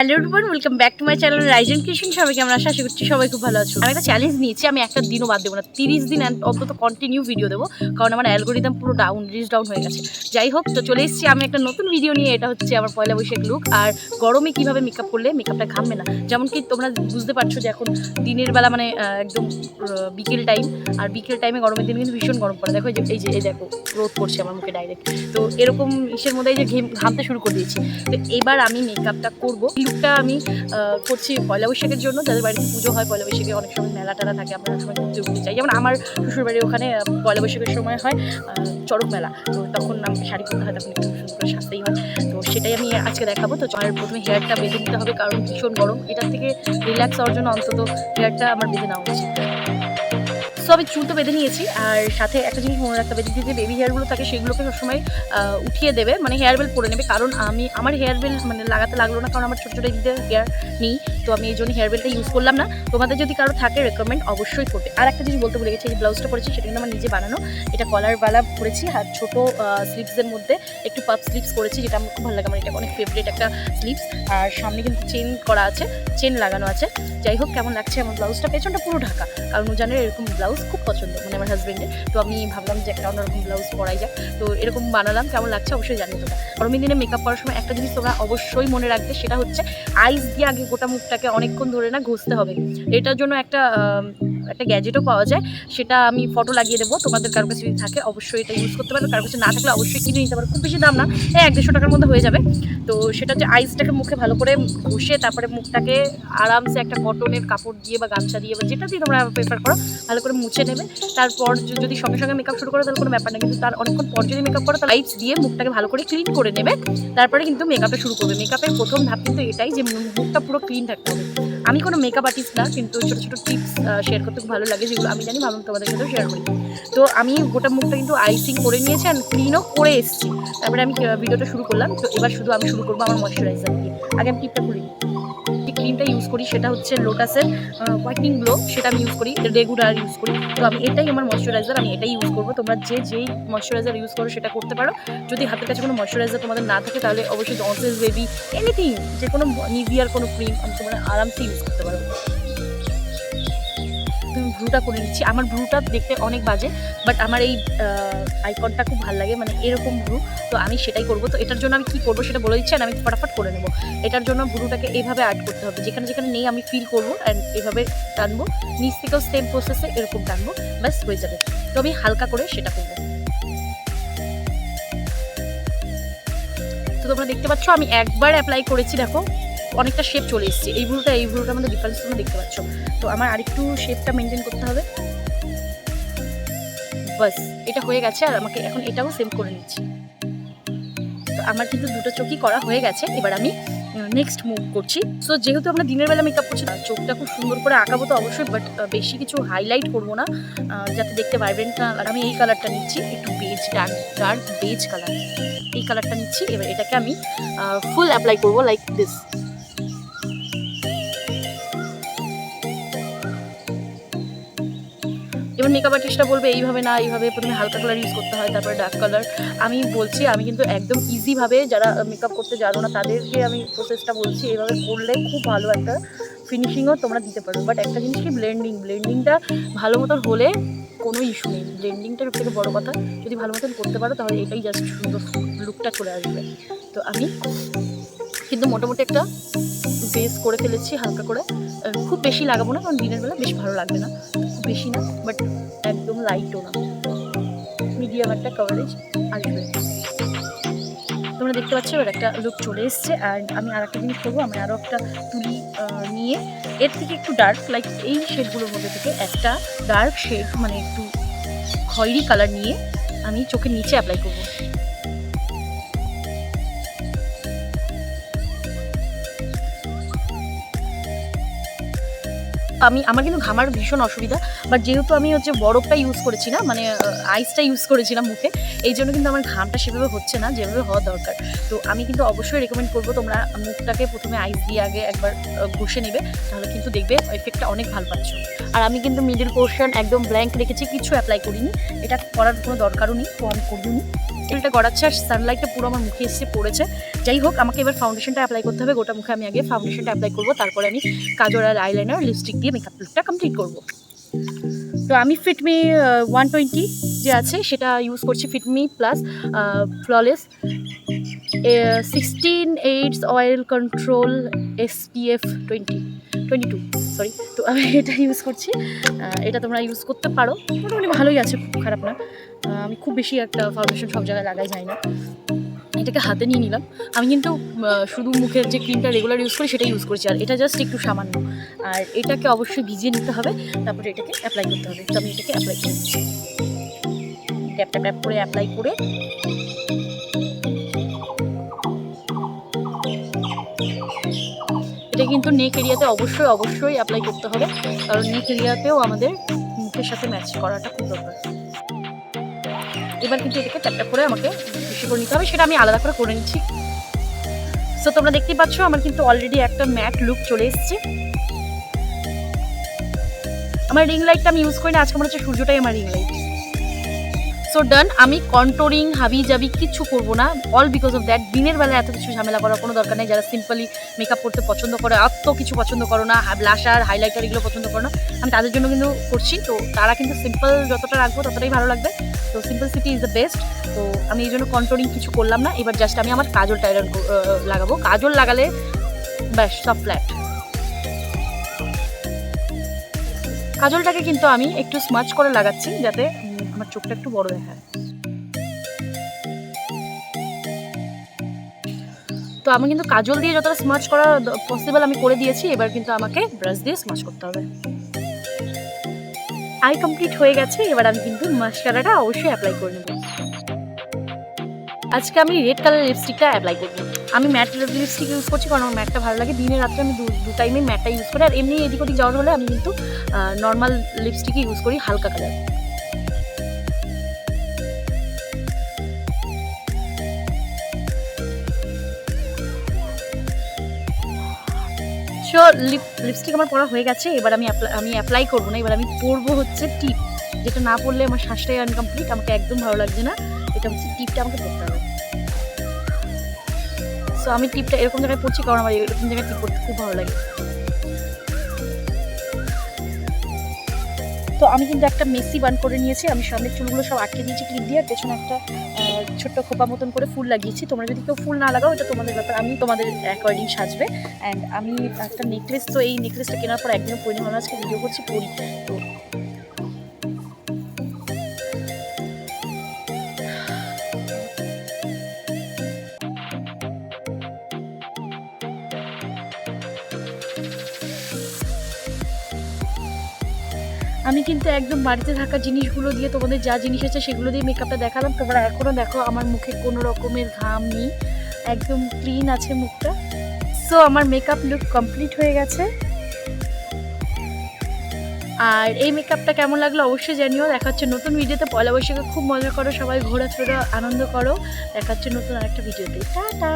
Hello welcome back to my channel Raizen Kishan সবাই কেমন আছো? আশা করছি সবাই খুব ভালো আছো। আমি একটা চ্যালেঞ্জ নিয়েছি। আমি একটা দিনও বাদ দেবো না। তিরিশ দিন অন্তত কন্টিনিউ ভিডিও দেবো। কারণ আমার অ্যালগোরিদম পুরো ডাউন রিচ ডাউন হয়ে গেছে। যাই হোক, তো চলে এসেছি আমি একটা নতুন ভিডিও নিয়ে। এটা হচ্ছে আমার পয়লা বৈশাখ লুক আর গরমে কীভাবে মেকআপ করলে মেকআপটা ঘামবে না? যেমন কি তোমরা বুঝতে পারছ যে এখন দিনের বেলা মানে একদম বিকেল টাইম আর বিকেল টাইমে গরমের দিন কিন্তু ভীষণ গরম পড়ে। দেখো এই যে, এই দেখো, রোদ পড়ছে আমার মুখে ডাইরেক্ট তো এরকম ইসের মধ্যে এই যে ঘেম- ঘামতে শুরু করে দিয়েছি। তো এবার আমি মেকআপটা করব। লুকটা আমি করছি পয়লা বৈশাখের জন্য। যাদের বাড়িতে পুজো হয় পয়লা বৈশাখে, অনেক সময় মেলা টেলা থাকে, আমরা অনেক সময় ঘুরতে ঘুরতে চাই। যেমন আমার শ্বশুরবাড়ির ওখানে পয়লা বৈশাখের সময় হয় চরক মেলা। তো তখন আমাকে শাড়ি পরতে হয়, তখন একটু সাজতেই হয়। তো সেটাই আমি আজকে দেখাবো। তো চয়ের প্রথমে হেয়ারটা বেঁধে নিতে হবে, কারণ ভীষণ গরম। এটার থেকে রিল্যাক্স হওয়ার জন্য অন্তত হেয়ারটা আমার বেঁধে নেওয়া উচিত। সো আমি চুলটা বেঁধে নিয়েছি, আর সাথে একটা জিনিস মনে রাখতে হবে, যে বেবি হেয়ারগুলো থাকে সেগুলোকে সবসময় উঠিয়ে দেবে মানে হেয়ার বেল পরে নেবে, কারণ আমি, আমার হেয়ার বেল মানে লাগাতে লাগল না, কারণ আমার ছোটো ছোটো হেয়ার নেই। তো আমি এই জন্য হেয়ার বেলটা ইউজ করলাম না। তোমাদের যদি কারও থাকে রেকমেন্ড অবশ্যই করবে। আর একটা জিনিস বলতে ভুলে গেছি, এই ব্লাউজটা পরেছি, সেটা কিন্তু আমার নিজে বানানো। এটা কলারওয়ালা পরেছি, আর ছোটো স্লিপসের মধ্যে একটু পাপ স্লিপস করেছি, যেটা আমার খুব ভালো লাগে। আমার এটা অনেক ফেভারিট একটা স্লিপস আর সামনে কিন্তু চেন করা আছে চেন লাগানো আছে। যাই হোক, কেমন লাগছে আমার ব্লাউজটা পেছনটা পুরো ঢাকা। কারণ জানে এরকম ব্লাউজ খুব পছন্দ মানে আমার হাজবেন্ডের তো আমি ভাবলাম যে একটা অন্যরকম ব্লাউজ পরাই যাক। তো এরকম বানালাম, কেমন লাগছে অবশ্যই জানি তোমরা। গরমের দিনে মেকআপ করার সময় একটা জিনিস তোমরা অবশ্যই মনে রাখবে, সেটা হচ্ছে আইস দিয়ে আগে গোটা মুখটাকে অনেকক্ষণ ধরে না ঘুষতে হবে। এটার জন্য একটা একটা গ্যাজেটও পাওয়া যায়, সেটা আমি ফটো লাগিয়ে দেবো। তোমাদের কারও কাছে যদি থাকে, অবশ্যই এটা ইউজ করতে পারবে কারও কাছে না থাকলে অবশ্যই কিনে নিতে পারো। খুব বেশি দাম না হ্যাঁ এক দেড়শো টাকার মধ্যে হয়ে যাবে। তো সেটা হচ্ছে আইসটাকে মুখে ভালো করে ঘষে, তারপরে মুখটাকে আরামসে একটা কটনের কাপড় দিয়ে বা গামছা দিয়ে বা যেটা দিয়ে তোমরা প্রেফার করো, ভালো করে মুছে নেবে। তারপর যদি সঙ্গে সঙ্গে মেকআপ শুরু করো, তাহলে কোনো ব্যাপার না। কিন্তু তার অনেকক্ষণ পর যদি মেকআপ করো, তাহলে লাইটস দিয়ে মুখটাকে ভালো করে ক্লিন করে নেবে। তারপরে কিন্তু মেকআপে শুরু করবে। মেকআপের প্রথম ধাপ কিন্তু এটাই যে মুখটা পুরো ক্লিন থাকতে হবে। আমি কোনো মেকআপ আর্টিস্ট না, কিন্তু ছোটো ছোটো টিপস শেয়ার করতে খুব ভালো লাগে, যেগুলো আমি জানি ভাবলাম তোমাদের সাথেও শেয়ার করি। তো আমি গোটা মুখটা কিন্তু আইসিং করে নিয়েছি আর ক্লিনও করে এসেছি। তারপরে আমি ভিডিওটা শুরু করলাম। তো এবার শুধু আমি শুরু করব আমার ময়শ্চারাইজার দিয়ে আগে আমি টিপটা খুলি যে ক্রিমটা ইউজ করি, সেটা হচ্ছে লোটাসের হোয়াইটনিং গ্লো সেটা আমি ইউজ করি রেগুলার ইউজ করি। তো আমি এটাই আমার ময়শ্চারাইজার আমি এটাই ইউজ করব। তোমরা যে যেই ময়শ্চারাইজার ইউজ করো, সেটা করতে পারো। যদি হাতের কাছে কোনো ময়শ্চারাইজার তোমাদের না থাকে, তাহলে অবশ্যই জনসেস বেবি এনিথিং যে কোনো নিভিয়ার কোনো ক্রিম আমি তোমরা আরামসে ইউজ করতে পারো ভ্রুটা করে নিচ্ছি আমার ভ্রুটা দেখতে অনেক বাজে বাট আমার এই আইকনটা খুব ভালো লাগে মানে এরকম ভ্রু, তো আমি সেটাই করব। তো এটার জন্য আমি কি করব সেটা বলে দিচ্ছি, আর আমি ফটাফট করে নেব। এটার জন্য ভ্রুটাকে এইভাবে অ্যাড করতে হবে। যেখানে যেখানে নেই আমি ফিল করব অ্যান্ড এইভাবে টানবো। নিচ থেকেও সেম প্রসেসে এরকম টানবো, ব্যাস হয়ে যাবে। তো আমি হালকা করে সেটা করব। তো তোমরা দেখতে পাচ্ছ, আমি একবার অ্যাপ্লাই করেছি, দেখো। অনেকটা শেপ চলে এসেছে। এই ভ্রুটা এই ভ্রুটার মধ্যে ডিফারেন্স তোমরা দেখতে পাচ্ছ। তো আমার আরেকটু শেপটা মেনটেন করতে হবে। বাস, এটা হয়ে গেছে আর আমাকে এখন এটাও সেম করে নিচ্ছি। তো আমার কিন্তু দুটো চোখই করা হয়ে গেছে। এবার আমি নেক্সট মুভ করছি। সো যেহেতু আমরা দিনের বেলা মেকআপ করছি চোখটা খুব সুন্দর করে আঁকাবো তো অবশ্যই বাট বেশি কিছু হাইলাইট করব না যাতে দেখতে ভাইব্রেন্ট না লাগে। আমি এই কালারটা নিচ্ছি, একটু beige dark dark beige colour এই কালারটা নিচ্ছি, এবার এটাকে আমি ফুল অ্যাপ্লাই করব লাইক দিস যেমন মেকআপ আর্টিস্টরা বলবে, এইভাবে না, এইভাবে প্রথমে হালকা কালার ইউজ করতে হয়, তারপরে ডার্ক কালার আমি বলছি, আমি কিন্তু একদম ইজিভাবে যারা মেকআপ করতে জানো না, তাদেরকে আমি প্রসেসটা বলছি, এইভাবে করলে খুব ভালো একটা ফিনিশিংও তোমরা দিতে পারো। বাট একটা জিনিস কি ব্লেন্ডিং ব্লেন্ডিংটা ভালো মতন হলে কোনো ইস্যু নেই। ব্লেন্ডিংটা সব থেকে বড় কথা, যদি ভালো মতন করতে পারো, তাহলে এটাই জাস্ট সুন্দর লুকটা চলে আসবে। তো আমি কিন্তু মোটামুটি একটা বেস করে ফেলেছি হালকা করে। খুব বেশি লাগাবো না, কারণ দিনের বেলা বেশ ভালো লাগবে না। খুব বেশি না বাট একদম লাইটও না। মিডিয়াম একটা কভারেজ আসবে। তোমরা দেখতে পাচ্ছ, এবার একটা লুক চলে এসছে অ্যান্ড আমি আর একটা জিনিস করব, আমি আরও একটা তুলি নিয়ে। এর থেকে একটু ডার্ক লাইক এই শেডগুলোর মধ্যে থেকে একটা ডার্ক শেড মানে একটু খয়েরি কালার নিয়ে আমি চোখের নিচে অ্যাপ্লাই করব। আমি, আমার কিন্তু ঘামার ভীষণ অসুবিধা বাট যেহেতু আমি হচ্ছে বরফটা ইউজ করেছি না মানে আইসটা ইউজ করেছিলাম মুখে, এই জন্য কিন্তু আমার ঘামটা সেভাবে হচ্ছে না, যেভাবে হওয়া দরকার। তো আমি কিন্তু অবশ্যই রেকমেন্ড করব তোমরা মুখটাকে প্রথমে আইস দিয়ে আগে একবার ঘষে নেবে, তাহলে কিন্তু দেখবে এফেক্টটা অনেক ভালো পাচ্ছ। আর আমি কিন্তু মিডিল পোর্শন একদম ব্ল্যাঙ্ক রেখেছি, কিছু অ্যাপ্লাই করিনি, এটা করার কোনো দরকারও নেই আমি করিনি তেলটা গড়াচ্ছে আর সানলাইটটা পুরো আমার মুখে এসে পড়েছে। যাই হোক, আমাকে এবার ফাউন্ডেশনটা অ্যাপ্লাই করতে হবে। গোটা মুখে আমি আগে ফাউন্ডেশনটা অ্যাপ্লাই করব। তারপরে আমি কাজল আর আইলাইনার লিপস্টিক দিয়ে মেকআপ লুকটা কমপ্লিট করব। তো আমি ফিটমি ওয়ান টোয়েন্টি যে আছে, সেটা ইউজ করছি Fit Me plus flawless sixteen eights oil control SPF twenty twenty two sorry তো আমি এটা ইউজ করছি। এটা তোমরা ইউজ করতে পারো। মোটামুটি ভালোই আছে, খুব খারাপ না। আমি খুব বেশি একটা ফাউন্ডেশন সব জায়গায় লাগাই যায় না। এটাকে হাতে নিয়ে নিলাম। আমি কিন্তু শুধু মুখের যে ক্রিমটা রেগুলার ইউজ করি সেটা ইউজ করছি। আর এটা জাস্ট একটু সামান্য। আর এটাকে অবশ্যই ভিজিয়ে নিতে হবে। তারপরে এটাকে অ্যাপ্লাই করতে হবে। তো আমি এটাকে অ্যাপ্লাই করে নিচ্ছি। ট্যাপ ট্যাপ করে অ্যাপ্লাই করে এটা কিন্তু নেক এরিয়াতে অবশ্যই অবশ্যই অ্যাপ্লাই করতে হবে। কারণ নেক এরিয়াতেও আমাদের মুখের সাথে ম্যাচ করাটা খুব দরকার। এবার কিন্তু এটাকে ট্যাপ করে আমাকে বেশি করে নিতে হবে, সেটা আমি আলাদা করে করে নিচ্ছি। সো তোমরা দেখতেই পাচ্ছ, আমার কিন্তু অলরেডি একটা ম্যাট লুক চলে এসেছে। আমার রিং লাইটটা আমি ইউজ করি না, আজকে মনে হচ্ছে সূর্যটাই আমার রিং লাইট সো ডান আমি কন্ট্রোলিং হাবি জাবি কিচ্ছু করব না। অল বিকজ অফ দ্যাট দিনের বেলা এত কিছু ঝামেলা করার কোনো দরকার নেই। যারা সিম্পলি মেকআপ করতে পছন্দ করে এত কিছু পছন্দ করো না ব্লাশার হাইলাইটার এগুলো পছন্দ করো না, আমি তাদের জন্য কিন্তু করছি। তো তারা কিন্তু সিম্পল যতটা রাখব ততটাই ভালো লাগবে। তো simplicity is the best তো আমি এই জন্য কন্ট্রোলিং কিছু করলাম না। এবার জাস্ট আমি আমার কাজলটা আয়রন লাগাবো। কাজল লাগালে ব্যাস, সব ফ্ল্যাট কাজলটাকে কিন্তু আমি একটু স্মাচ করে লাগাচ্ছি যাতে উম, আমার চোখটা একটু বড় দেখায়। তো আমি কিন্তু কাজল দিয়ে যতটা স্মাচ করা পসিবল আমি করে দিয়েছি এবার কিন্তু আমাকে ব্রাশ দিয়ে স্মাচ করতে হবে। আই কমপ্লিট হয়ে গেছে এবার আমি কিন্তু মাস্কারাটা অবশ্যই অ্যাপ্লাই করে নেব। আজকে আমি রেড কালার লিপস্টিকটা অ্যাপ্লাই করব। আমি ম্যাট লিপস্টিক ইউজ করছি কারণ আমার ম্যাটটা ভালো লাগে। দিনে রাত্রে আমি দু টাইমে ম্যাটটা ইউজ করি। আর এমনি এদিক ওদিক যাওয়ার হলে আমি কিন্তু নর্মাল লিপস্টিকই ইউজ করি হালকা কালার সো লিপ লিপস্টিক আমার পরা হয়ে গেছে, এবার আমি আমি অ্যাপ্লাই করব না, এবার আমি পরবো হচ্ছে টিপ যেটা না পরলে আমার শ্বাসটাই আনকমপ্লিট আমাকে একদম ভালো লাগছে না। এটা হচ্ছে টিপটা আমাকে পরতে হবে। সো আমি টিপটা এরকম জায়গায় পড়ছি কারণ আমার এরকম জায়গায় টিপ পড়তে খুব ভালো লাগে। তো আমি কিন্তু একটা মেসি বান করে নিয়েছি, আমি সামনের চুলগুলো সব আটকে দিয়েছি ক্লিপ দিয়ে, আর পেছনে একটা ছোট্ট খোপা মতন করে ফুল লাগিয়েছি। তোমরা যদি কেউ ফুল না লাগাও, এটা তোমাদের ব্যাপার। আমি তোমাদের অ্যাকর্ডিং সাজবে। অ্যান্ড আমি একটা নেকলেস তো এই নেকলেসটা কেনার পর একদিন পরিমাণ আজকে ভিডিও করছি, পরি। তো আমি কিন্তু একদম বাড়িতে থাকা জিনিসগুলো দিয়ে তোমাদের যা জিনিস আছে সেগুলো দিয়ে মেকআপটা দেখালাম। তোমরা এখনও দেখো আমার মুখে কোনো রকমের ঘাম নেই। একদম ক্লিন আছে মুখটা। সো আমার মেকআপ লুক কমপ্লিট হয়ে গেছে। আর এই মেকআপটা কেমন লাগল অবশ্যই জানিও। দেখা হচ্ছে নতুন ভিডিওতে পয়লা বৈশাখে খুব মজা করো, সবাই ঘোরাফেরা, আনন্দ করো। দেখা হচ্ছে নতুন আরেকটা ভিডিওতে টাটা!